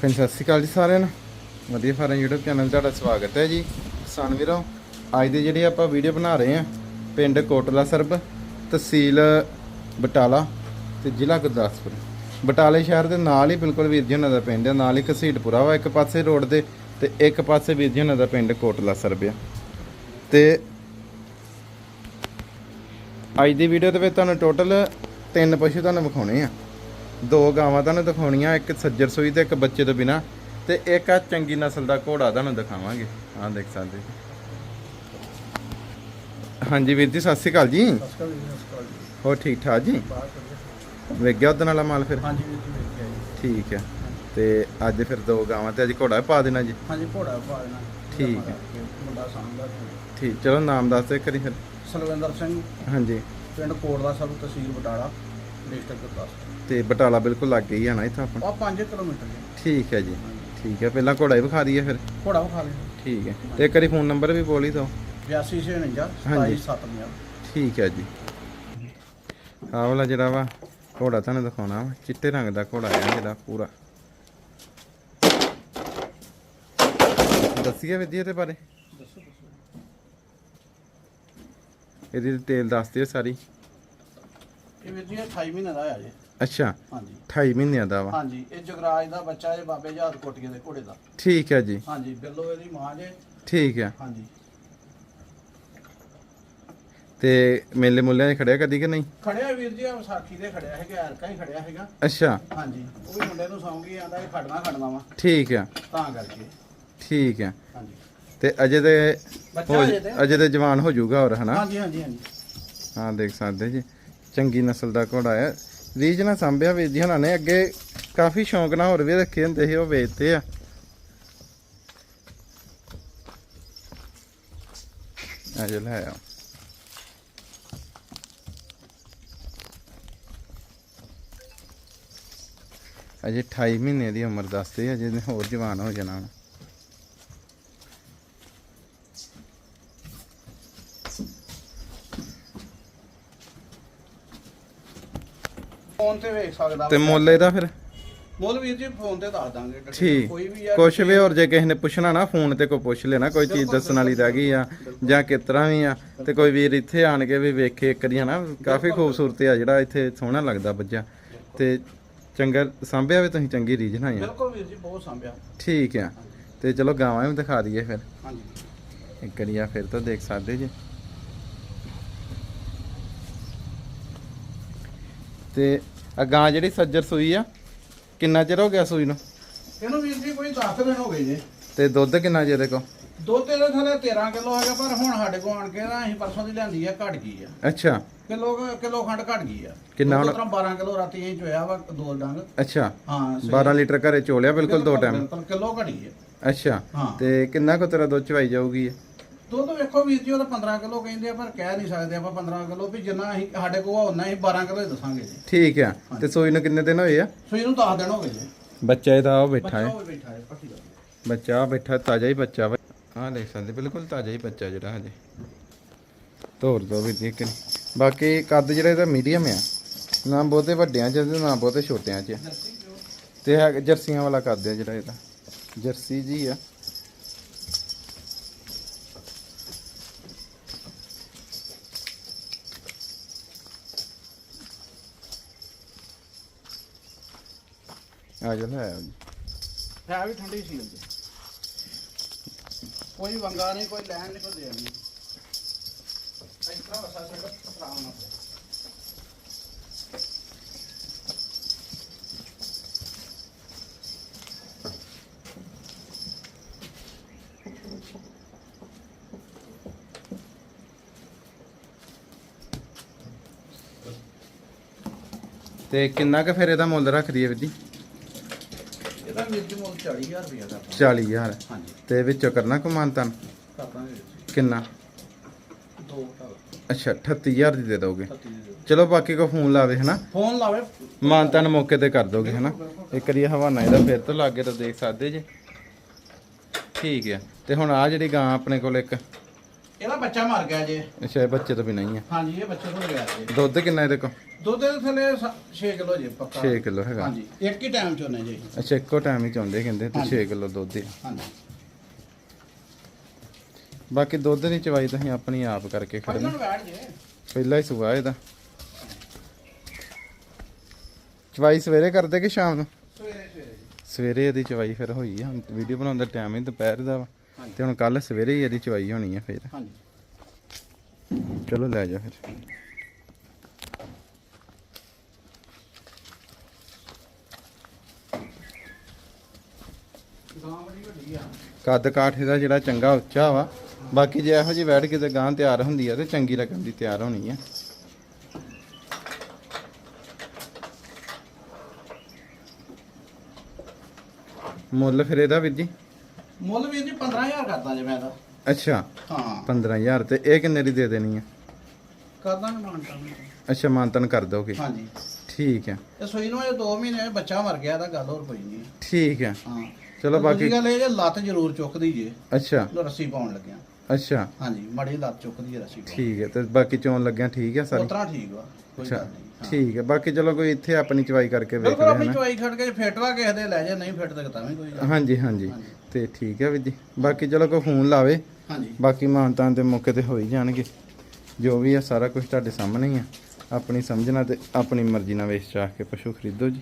ਫਿਰ ਸਤਿ ਸ਼੍ਰੀ ਅਕਾਲ ਜੀ ਸਾਰਿਆਂ ਨੂੰ। ਵਧੀਆ ਫਾਰਮ YouTube ਚੈਨਲ ਤੁਹਾਡਾ ਸਵਾਗਤ ਹੈ ਜੀ। ਕਿਸਾਨ ਵੀਰੋ, ਅੱਜ ਦੇ ਜਿਹੜੇ ਆਪਾਂ ਵੀਡੀਓ ਬਣਾ ਰਹੇ ਆ ਪਿੰਡ ਕੋਟਲਾ ਸਰਬ, ਤਹਿਸੀਲ ਬਟਾਲਾ ਤੇ ਜ਼ਿਲ੍ਹਾ ਗੁਰਦਾਸਪੁਰ। ਬਟਾਲੇ ਸ਼ਹਿਰ ਦੇ ਨਾਲ ਹੀ ਬਿਲਕੁਲ ਵੀਰ ਜੀ ਉਹਨਾਂ ਦਾ ਪਿੰਡ ਹੈ। ਨਾਲ ਹੀ ਘਸੀਟਪੁਰਾ ਵਾ, ਇੱਕ ਪਾਸੇ ਰੋਡ ਦੇ ਤੇ ਇੱਕ ਪਾਸੇ ਵੀਰ ਜੀ ਉਹਨਾਂ ਦਾ ਪਿੰਡ ਕੋਟਲਾ ਸਰਬ ਆ। ਤੇ ਅੱਜ ਦੀ ਵੀਡੀਓ ਦੇ ਵਿੱਚ ਤੁਹਾਨੂੰ ਟੋਟਲ ਤਿੰਨ ਪਸ਼ੂ ਤੁਹਾਨੂੰ ਵਿਖਾਉਣੇ ਆ। ਦੋ ਗਾਵਾਂ ਤੁਹਾਨੂੰ ਦਿਖਾਉਣੀਆਂ ਇੱਕ ਸੱਜਰ ਸੂਈ ਤੇ ਇੱਕ ਬੱਚੇ ਤੋਂ ਬਿਨਾ। ਤੇ ਇੱਕ ਆ ਚੰਗੀ ਨਸਲ ਦਾ ਘੋੜਾ ਤੁਹਾਨੂੰ ਦਿਖਾਵਾਂਗੇ। ਆਹ ਦੇਖ ਸਕਦੇ ਹਾਂਜੀ ਵੀਰ ਜੀ ਸਤਿ ਸ਼੍ਰੀ ਅਕਾਲ ਜੀ। ਹੋਰ ਠੀਕ ਠਾਕ ਜੀ? ਵੇਖ ਗਿਆ ਉਹਦੇ ਵਾਲਾ ਮਾਲ ਫਿਰ? ਹਾਂਜੀ ਵੀਰ ਜੀ ਵੇਖ ਗਿਆ ਜੀ। ਠੀਕ ਹੈ। ਤੇ ਅੱਜ ਫਿਰ ਦੋ ਗਾਵਾਂ ਤੇ ਅੱਜ ਘੋੜਾ ਪਾ ਦੇਣਾ ਜੀ? ਹਾਂਜੀ ਘੋੜਾ ਪਾ ਦੇਣਾ। ਠੀਕ ਹੈ। ਮੁੰਡਾ ਸਾਹਮਣਾ ਠੀਕ ਚਲੋ ਨਾਮ ਦੱਸ ਦੇ ਕਰੀ ਫਿਰ। ਸਲਵਿੰਦਰ ਸਿੰਘ। ਹਾਂਜੀ। ਪਿੰਡ ਕੋਟਲਾ ਸਭ ਤਹਿਸੀਲ ਬਟਾਲਾ ਡਿਸਟ੍ਰਿਕਟ ਗੁਰਦਾਸਪੁਰ। ਤੇ ਬਟਾਲਾ ਬਿਲਕੁਲ ਲੱਗ ਗਈ ਆ ਨਾ ਇੱਥੋਂ ਆਪਾਂ? ਆ 5 ਕਿਲੋਮੀਟਰ ਠੀਕ ਹੈ ਜੀ ਠੀਕ ਹੈ। ਪਹਿਲਾਂ ਘੋੜਾ ਹੀ ਵਿਖਾ ਦਈਏ ਫਿਰ। ਘੋੜਾ ਵਿਖਾ ਲਿਆ। ਠੀਕ ਹੈ। ਤੇ ਇੱਕ ਵਾਰੀ ਫੋਨ ਨੰਬਰ ਵੀ ਬੋਲ ਹੀ ਦਿਓ। 8249 ਹਾਂਜੀ। 2750 ਠੀਕ ਹੈ ਜੀ। ਆਹ ਵਾਲਾ ਜਿਹੜਾ ਵਾ ਘੋੜਾ ਤੁਹਾਨੂੰ ਦਿਖਾਉਣਾ ਵਾ। ਚਿੱਟੇ ਰੰਗ ਦਾ ਘੋੜਾ ਆ ਜਿਹੜਾ ਪੂਰਾ। ਦੱਸੀਏ ਵਿਧੀ ਇਹਦੇ ਬਾਰੇ। ਦੱਸੋ ਦੱਸੋ। ਇਹਦੀ ਡਿਟੇਲ ਦੱਸ ਦਿਓ ਸਾਰੀ। ਇਹ ਇਹ 28 ਮਹੀਨੇ ਦਾ ਆ ਜੀ। ਅੱਛਾ। ਹਾਂਜੀ। 28 ਮਹੀਨਿਆਂ ਦਾ ਵਾ। ਹਾਂਜੀ ਇਹ ਜਗਰਾਜ ਦਾ ਬੱਚਾ ਹੈ ਬਾਬੇ ਜਹਾਦ ਕੋਟੀਏ ਦੇ ਘੋੜੇ ਦਾ। ਠੀਕ ਹੈ ਜੀ। ਹਾਂਜੀ ਬਿੱਲੋ ਇਹਦੀ ਮਾਂ ਜੇ। ਠੀਕ ਹੈ। ਹਾਂਜੀ। ਤੇ ਮੇਲੇ ਮੁੱਲਿਆਂ 'ਚ ਖੜਿਆ ਕਦੀ ਕਿ ਨਹੀਂ? ਖੜਿਆ ਵੀਰ ਜੀ ਆ ਵਿਸਾਖੀ ਦੇ ਖੜਿਆ ਹੈਗਾ ਐਰਕਾ ਹੀ ਖੜਿਆ ਹੈਗਾ। ਅੱਛਾ। ਹਾਂਜੀ ਉਹ ਵੀ ਮੁੰਡੇ ਨੂੰ ਸੌਂਗੀ ਆਂਦਾ ਇਹ ਖੜਨਾ ਖੜਨਾ ਵਾ। ਠੀਕ ਹੈ। ਤਾਂ ਕਰਕੇ। ਠੀਕ ਹੈ। ਹਾਂਜੀ। ਤੇ ਅਜੇ ਤੇ ਬੱਚਾ ਹੋ ਅਜੇ ਤੇ? ਅਜੇ ਤੇ ਜਵਾਨ ਹੋ ਜਾਊਗਾ ਹੋਰ ਹਨਾ? ਹਾਂਜੀ ਹਾਂਜੀ ਹਾਂਜੀ। ਹਾਂ ਦੇਖ ਸਕਦੇ ਜੀ। ਚੰਗੀ ਨਸਲ ਦਾ ਘੋੜਾ ਹੈ। ਰੀਜ ਨਾਲ ਸੰਭਿਆ ਵੀਰ ਜੀ ਨੇ, ਅੱਗੇ ਕਾਫੀ ਸ਼ੌਂਕ ਨਾਲ ਹੋਰ ਵੀ ਰੱਖੇ ਹੁੰਦੇ ਸੀ, ਉਹ ਵੇਚਦੇ ਆ। ਆ ਜੋ, ਲੈ ਆ ਅਜੇ 28 ਮਹੀਨੇ ਦੀ ਉਮਰ ਦੱਸਦੇ, ਅਜੇ ਇਹਨੇ ਹੋਰ ਜਵਾਨ ਹੋ ਜਾਣਾ ਫੋਨ ਤੇ ਵੇਖ ਸਕਦਾ ਤੇ। ਮੁੱਲ ਇਹਦਾ ਫਿਰ? ਮੁੱਲ ਵੀਰ ਜੀ ਫੋਨ ਤੇ ਦੱਸ ਦਾਂਗੇ ਠੀਕ। ਕੋਈ ਵੀ ਆ ਕੁਛ ਵੀ ਹੋਰ ਜੇ ਕਿਸੇ ਨੇ ਪੁੱਛਣਾ ਨਾ ਫੋਨ ਤੇ ਕੋਈ ਪੁੱਛ ਲੈਣਾ ਕੋਈ ਚੀਜ਼ ਦੱਸਣ ਵਾਲੀ ਰਹਿ ਗਈ ਆ ਜਾਂ ਕਿਸ ਤਰ੍ਹਾਂ ਵੀ ਆ ਤੇ ਕੋਈ ਵੀਰ ਇੱਥੇ ਆਣ ਕੇ ਵੀ ਵੇਖੇ ਇੱਕ ਦੀਆਂ ਨਾ ਕਾਫੀ ਖੂਬਸੂਰਤ ਆ ਜਿਹੜਾ ਇੱਥੇ ਸੋਹਣਾ ਲੱਗਦਾ ਬੱਜਾ ਤੇ ਚੰਗਾ ਸਾਂਭਿਆ ਵੀ ਤੁਸੀਂ ਚੰਗੀ ਰੀਝ ਨਾਲ ਆ? ਬਿਲਕੁਲ ਵੀਰ ਜੀ ਬਹੁਤ ਸੰਭਿਆ। ਠੀਕ ਆ। ਤੇ ਚਲੋ ਗਾਵਾਂ ਵੀ ਦਿਖਾ ਦਈਏ ਫਿਰ। ਹਾਂਜੀ। ਇੱਕ ਰੀਆ ਫਿਰ ਤਾਂ ਦੇਖ ਸਕਦੇ ਜੀ। ਤੇ ਆ ਗਾਂ ਜਿਹੜੀ ਸੱਜਰ ਸੂਈ ਆ ਕਿੰਨਾ ਚਿਰ ਹੋ ਗਿਆ ਸੂਈ ਨੂੰ? ਇਹਨੂੰ ਵੀਰ ਜੀ ਕੋਈ 10 ਦਿਨ ਹੋ ਗਏ ਜੇ। ਤੇ ਦੁੱਧ ਕਿੰਨਾ ਜੇ ਕੋ ਦੁੱਧ ਇਹਦੇ ਥੱਲੇ 13 ਕਿਲੋ ਹੈਗਾ ਪਰ ਹੁਣ ਸਾਡੇ ਕੋਲ ਆਣ ਕੇ ਨਾ ਅਸੀਂ ਪਰਸੋਂ ਦੀ ਲਿਆਂਦੀ ਆ ਘਟ ਗਈ ਆ। ਅੱਛਾ। ਕਿਲੋ ਕਿਲੋ ਖੰਡ ਘਟ ਗਈ ਆ। ਕਿੰਨਾ ਹੁਣ? ਉਸ ਤਰ੍ਹਾਂ 12 ਕਿਲੋ ਰਾਤੀ ਅਸੀਂ ਚੋਇਆ ਵਾ ਦੋ ਡੰਗ। ਅੱਛਾ। ਹਾਂ 12 ਲੀਟਰ ਘਰੇ ਚੋਲਿਆ ਬਿਲਕੁਲ ਦੋ ਟਾਈਮ ਬਿਲਕੁਲ ਕਿਲੋ ਘਟੀ ਆ। ਅੱਛਾ। ਤੇ ਕਿੰਨਾ ਕੁ ਤੇਰਾ ਦੁੱਧ ਚਵਾਈ ਜਾਊਗੀ ਇਹ? ਦੁੱਧ ਵੇਖੋ ਵੀਰ ਜੀ ਉਹਦਾ 15 ਕਿਲੋ ਕਹਿੰਦੇ ਆ ਪਰ ਕਹਿ ਨਹੀਂ ਸਕਦੇ ਆਪਾਂ 15 ਕਿਲੋ ਵੀ ਜਿੰਨਾ ਅਸੀਂ ਸਾਡੇ ਕੋਲ ਆ ਉਹਨਾਂ ਹੀ 12 ਕਿਲੋ ਹੀ ਦੱਸਾਂਗੇ ਜੀ। ਠੀਕ ਆ। ਤੇ ਸੂਈ ਨੂੰ ਕਿੰਨੇ ਦਿਨ ਹੋਏ ਆ? ਸੋ ਇਹਨੂੰ 10 ਦਿਨ ਹੋ ਗਏ ਜੀ। ਬੱਚਾ ਇਹਦਾ ਉਹ ਬੈਠਾ ਬੱਚਾ ਹੈ। ਉਹ ਬੈਠਾ ਹੈ ਪੱਠੀ ਦਾ ਬੱਚਾ ਆਹ ਬੈਠਾ ਤਾਜ਼ਾ ਹੀ ਬੱਚਾ ਵਾ। ਆਹ ਦੇਖ ਸਕਦੇ ਬਿਲਕੁਲ ਤਾਜ਼ਾ ਹੀ ਬੱਚਾ ਜਿਹੜਾ ਹਜੇ। ਤੋਰ ਦੋ ਵੀ ਦੇਖ ਕੇ ਬਾਕੀ ਕੱਦ ਜਿਹੜਾ ਇਹਦਾ ਮੀਡੀਅਮ ਆ ਨਾ ਬਹੁਤੇ ਵੱਡਿਆਂ ਚ ਤੇ ਨਾ ਬਹੁਤੇ ਛੋਟਿਆਂ ਚ। ਤੇ ਹੈ ਜਰਸੀਆਂ ਵਾਲਾ ਕੱਦ ਆ ਜਿਹੜਾ ਇਹਦਾ। ਜਰਸੀ ਜੀ ਆ। ਆ ਜਾ ਲੈ ਆਓ ਜੀ ਹੈ ਵੀ ਠੰਡੀ ਸੀ ਹੁੰਦੀ ਕੋਈ ਵੰਗਾ ਨਹੀਂ ਕੋਈ ਲੈਣ ਨਹੀਂ ਕੋਈ ਦੇਣ ਨਹੀਂ। ਇਸ ਤਰ੍ਹਾਂ ਵਸਾ ਸਕਦਾ ਆਰਾਮ ਨਾਲ। ਤੇ ਕਿੰਨਾ ਕੁ ਫਿਰ ਇਹਦਾ ਮੁੱਲ ਰੱਖ ਦਈਏ ਵੀਰ ਜੀ? ਇਹਦਾ ਮਿਰਚ ਮੁੱਲ 40000 ਰੁਪਏ ਦਾ 40000 ਹਾਂਜੀ। ਤੇ ਵਿੱਚੋਂ ਕਰਨਾ ਕਮਾਨਤਨ ਵੀਰ ਕਿੰਨਾ? ਜੀ। ਦੋ ਢਾਲ ਅੱਛਾ 38000 ਦੀ ਦੇ ਦੋਗੇ। 36 ਦੇ ਦਿਓ। ਚਲੋ ਬਾਕੀ ਕੋ ਫੋਨ ਲਾਵੇ ਹਨਾ? ਫੋਨ ਲਾਵੇ। ਮਾਨਤਨ ਮੌਕੇ ਤੇ ਕਰ ਦੋਗੇ ਹਨਾ? ਇੱਕ ਵਾਰੀ ਹਵਾਨਾ ਇਹਦਾ ਫਿਰ ਤੋਂ ਲਾਗੇ ਤਾਂ ਦੇਖ ਸਕਦੇ ਜੇ। ਠੀਕ ਹੈ ਤੇ ਹੁਣ ਆ ਜਿਹੜੀ ਗਾਂ ਆਪਣੇ ਕੋਲ ਇੱਕ ਇਹਦਾ ਬੱਚਾ ਮਰ ਗਿਆ ਜੇ। ਅੱਛਾ ਇਹ ਬੱਚੇ ਤੋਂ ਵੀ ਨਹੀਂ ਆ। ਹਾਂਜੀ ਇਹ ਬੱਚੇ ਤੋਂ ਗਿਆ ਜੇ। ਦੁੱਧ ਕਿੰਨਾ ਇਹਦੇ ਕੋਲ? ਦੁੱਧ ਦੇ ਥੱਲੇ 6 ਕਿਲੋ ਜੇ ਪੱਕਾ। 6 ਕਿਲੋ ਹੈਗਾ। ਹਾਂਜੀ ਇੱਕ ਹੀ ਟਾਈਮ ਚੋਨੇ ਜੀ। ਅੱਛਾ ਇੱਕੋ ਟਾਈਮ ਹੀ ਚਾਹੁੰਦੇ ਕਹਿੰਦੇ ਤੇ ਹਾਂਜੀ। 6 ਕਿਲੋ ਦੁੱਧ ਆ। ਹਾਂਜੀ। ਬਾਕੀ ਦੁੱਧ ਦੀ ਚਵਾਈ ਤੁਸੀਂ ਆਪਣੀ ਆਪ ਕਰਕੇ ਖੜਨਾ। ਪਹਿਲਾ ਹੀ ਸੁਗਾ ਇਹਦਾ। ਚਵਾਈ ਸਵੇਰੇ ਕਰਦੇ ਕਿ ਸ਼ਾਮ ਨੂੰ? ਸਵੇਰੇ ਸਵੇਰੇ ਇਹਦੀ ਚਵਾਈ ਫਿਰ ਹੋਈ ਆ। ਹੁਣ ਵੀਡੀਓ ਬਣਾਉਣ ਦਾ ਟਾਈਮ ਹੀ ਦੁਪਹਿਰ ਦਾ ਵਾ। ਤੇ ਹੁਣ ਕੱਲ ਸਵੇਰੇ ਹੀ ਇਹਦੀ ਚਵਾਈ ਹੋਣੀ ਆ ਫਿਰ। ਹਾਂਜੀ। ਚਲੋ ਲੈ ਜਾ ਫਿਰ। ਕੱਦ ਕਾਠ ਇਹਦਾ ਜਿਹੜਾ ਚੰਗਾ ਉੱਚਾ ਵਾ ਬਾਕੀ ਜੇ ਇਹੋ ਜਿਹੀ ਵੈੜ ਕਿਤੇ ਗਾਂ ਤਿਆਰ ਹੁੰਦੀ ਆ ਤੇ ਚੰਗੀ ਰਕਮ ਦੀ ਤਿਆਰ ਹੋਣੀ ਆ। ਮੁੱਲ ਫਿਰ ਇਹਦਾ ਵੀਰ ਜੀ? ਮੁੱਲ ਵੀ ਜੀ 15000 ਕਰਦਾ ਜੇ ਮੈਂ ਤਾਂ। ਅੱਛਾ। ਹਾਂ। 15000 ਤੇ ਇਹ ਕਿੰਨੇ ਦੀ ਦੇ ਦੇਣੀ ਆ? ਕਰਦਾ ਮੈਂ ਮਾਨਤਾ ਅੱਛਾ ਮਾਨਤਨ ਕਰ ਦੋਗੇ। ਹਾਂਜੀ। ਠੀਕ ਆ। ਤੇ ਸੂਈ ਨੂੰ ਇਹ 2 ਮਹੀਨੇ ਬੱਚਾ ਮਰ ਗਿਆ ਤਾਂ ਗੱਲ ਹੋਰ ਕੋਈ ਨਹੀਂ ਠੀਕ ਆ। ਹਾਂ। ਚਲੋ ਬਾਕੀ ਗੱਲ ਇਹ ਜੇ ਲੱਤ ਜ਼ਰੂਰ ਚੁੱਕਦੀ ਜੇ ਅੱਛਾ। ਰੱਸੀ ਪਾਉਣ ਲੱਗਿਆ। ਅੱਛਾ। ਹਾਂਜੀ ਮੜੀ ਲੱਤ ਚੁੱਕਦੀ ਹੈ ਰੱਸੀ ਪਾਉਣ। ਠੀਕ ਹੈ ਤੇ ਬਾਕੀ ਚੋਣ ਲੱਗਿਆ ਠੀਕ ਆ ਉਸ ਸਾਰੀ? ਤਰ੍ਹਾਂ ਠੀਕ ਵਾ ਕੋਈ ਅੱਛਾ ਹਾਂ। ਠੀਕ ਹੈ ਬਾਕੀ ਚਲੋ ਕੋਈ ਇੱਥੇ ਆਪਣੀ ਚਵਾਈ ਕਰਕੇ ਵੇਖ ਬਿਲਕੁਲ ਲਿਆ ਆਪਣੀ ਚਵਾਈ ਖੜ ਕੇ ਫਿੱਟ ਵਾ ਕਿਸੇ ਦੇ ਲੈ ਜਾ ਨਹੀਂ ਫਿੱਟ ਤੇ ਵੀ ਕੋਈ ਹਾਂਜੀ। ਹਾਂਜੀ। ਤੇ ਠੀਕ ਹੈ ਵੀਰ ਜੀ। ਬਾਕੀ ਚਲੋ ਕੋਈ ਫੋਨ ਲਾਵੇ। ਹਾਂਜੀ। ਬਾਕੀ ਮਾਨਤਾਂ ਦੇ ਮੌਕੇ ਤੇ ਹੋ ਹੀ ਜਾਣਗੇ। ਜੋ ਵੀ ਆ ਸਾਰਾ ਕੁਝ ਤੁਹਾਡੇ ਸਾਹਮਣੇ ਹੀ ਆ। ਆਪਣੀ ਸਮਝਣਾ ਤੇ ਆਪਣੀ ਮਰਜ਼ੀ ਨਾਲ ਵੇਚ ਚਾਹ ਕੇ ਪਸ਼ੂ ਖਰੀਦੋ ਜੀ।